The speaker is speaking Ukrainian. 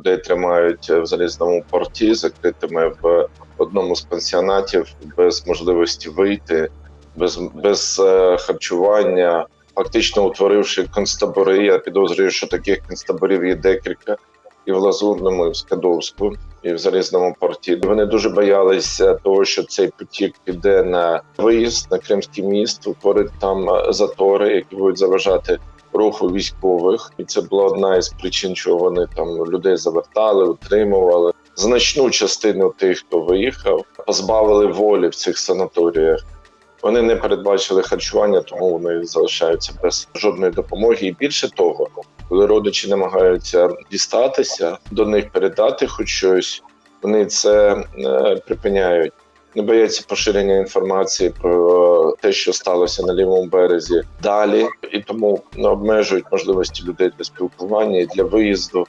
людей тримають в залізному порті, закритими в одному з пансіонатів, без можливості вийти, без, без е, харчування, фактично утворивши концтабори. Я підозрюю, що таких концтаборів є декілька і в Лазурному, і в Скадовську, і в залізному порті. Вони дуже боялися того, що цей потік піде на виїзд на Кримський міст, утворить там е, затори, які будуть заважати руху військових, і це була одна із причин, чого вони там людей завертали, утримували. Значну частину тих, хто виїхав, позбавили волі в цих санаторіях. Вони не передбачили харчування, тому вони залишаються без жодної допомоги. І більше того, коли родичі намагаються дістатися до них, передати хоч щось, вони це е, припиняють. Не бояться поширення інформації про те, що сталося на лівому березі далі, і тому ну, обмежують можливості людей для спілкування і для виїзду.